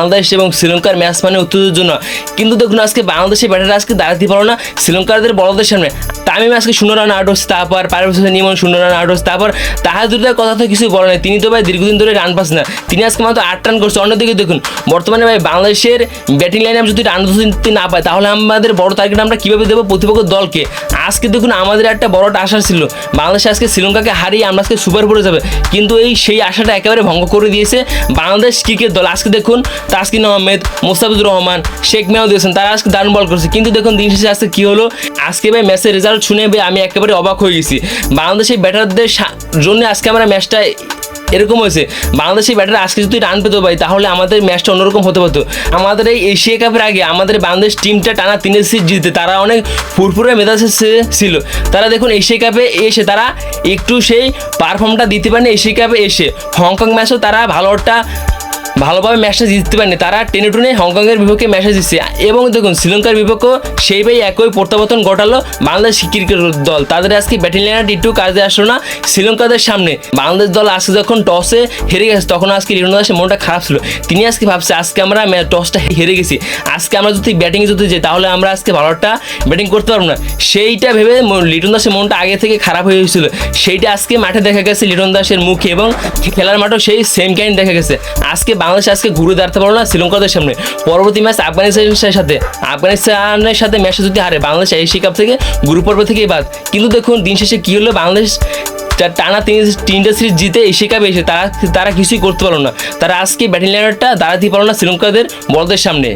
বাংলাদেশ এবং শ্রীলঙ্কার ম্যাচ মানে উত্তেজনা কিন্তু দেখুন, আজকে বাংলাদেশের ব্যাটাররা আজকে দাঁড়াতে পারল না। শ্রীলঙ্কারদের বড়দের সামনে। তামিম আজকে শূন্য রান আউট হচ্ছে তারপর পারভেজ হোসেন ইমন শূন্য রান আউট হচ্ছে তারপর তাহাজুদের কথা তো কিছু বলে নাই। তিনি তো ভাই দীর্ঘদিন ধরে রান পাচ্ছে না। তিনি আজকে মাত্র আট রান করছে। অন্যদিকে দেখুন, বর্তমানে ভাই বাংলাদেশের ব্যাটিং লাইনে যদি রান দিতে না পায়, তাহলে আমাদের বড় টার্গেট আমরা কীভাবে দেবো প্রতিপক্ষ দলকে? আজকে দেখুন আমাদের একটা বড় আশা ছিল। বাংলাদেশ আজকে শ্রীলঙ্কাকে হারিয়ে আমরা আজকে সুপার পড়ে যাবে। কিন্তু এই সেই আশাটা একেবারে ভঙ্গ করে দিয়েছে বাংলাদেশ ক্রিকেট দল। আজকে দেখুন তাসকিন আহমেদ, মোস্তাফিজুর রহমান, শেখ মেহদ হোসেন, তারা আজকে দারুণ বল করছে। কিন্তু দেখুন দিন শেষে আজকে কী হলো? আজকে ভাই ম্যাচের রেজাল্ট শুনে আমি একেবারে অবাক হয়ে গেছি। বাংলাদেশের ব্যাটারদের জন্য আজকে আমরা ম্যাচটা এরকম হয়েছে। বাংলাদেশের ব্যাটার আজকে যদি রান পেতো ভাই, তাহলে আমাদের ম্যাচটা অন্যরকম হতে পারতো। আমাদের এই এশিয়া কাপের আগে আমাদের বাংলাদেশ টিমটা টানা তিনের সিট জিতে তারা অনেক ফুরফুরে মেধা ছিল। তারা দেখুন এশিয়া কাপে এসে তারা একটু সেই পারফর্মটা দিতে পারেনি এশিয়া কাপে এসে। হংকং ম্যাচও তারা ভালো একটা ভালোভাবে ম্যাচটা জিততে পারেনি। তারা টেনে টুনে হংকংয়ের বিপক্ষে ম্যাচটা জিতছে এবং দেখুন, শ্রীলঙ্কার বিপক্ষে সেই ভাই একই প্রত্যাবর্তন ঘটালো বাংলাদেশ ক্রিকেট দল। তাদের আজকে ব্যাটিং লাইনার একটু কাজে আসলো না শ্রীলঙ্কাদের সামনে। বাংলাদেশ দল আজকে যখন টসে হেরে গেছে, তখন আজকে লিটন দাসের মনটা খারাপ ছিল। তিনি আজকে ভাবছে, আজকে আমরা টসটা হেরে গেছি। আজকে আমরা যদি ব্যাটিংয়ে যদি যাই, তাহলে আমরা আজকে ভালো একটা ব্যাটিং করতে পারব না। সেইটা ভেবে লিটন দাসের মনটা আগে থেকে খারাপ হয়ে গেছিল। সেইটা আজকে মাঠে দেখা গেছে লিটন দাসের মুখে এবং খেলার মাঠেও সেই সেম কাইন্ড দেখা গেছে। আজকে বাংলাদেশ আজকে ঘুরে দাঁড়াতে পারল না, শ্রীলঙ্কাদের সামনে। পরবর্তী ম্যাচ আফগানিস্তানের সাথে। আফগানিস্তানের সাথে ম্যাচে যদি হারে, বাংলাদেশ এশিয়া কাপ থেকে গ্রুপ পর্ব থেকেই বাদ। কিন্তু দেখুন, দিন শেষে কী হলো, বাংলাদেশ টানা তিন, তিনটা সিরিজ জিতে এশিয়া কাপে এসে তারা তারা কিছুই করতে পারল না। তারা আজকে ব্যাটিং লাইনারটা দাঁড়াতে পারল না শ্রীলঙ্কাদের বড়দের সামনে।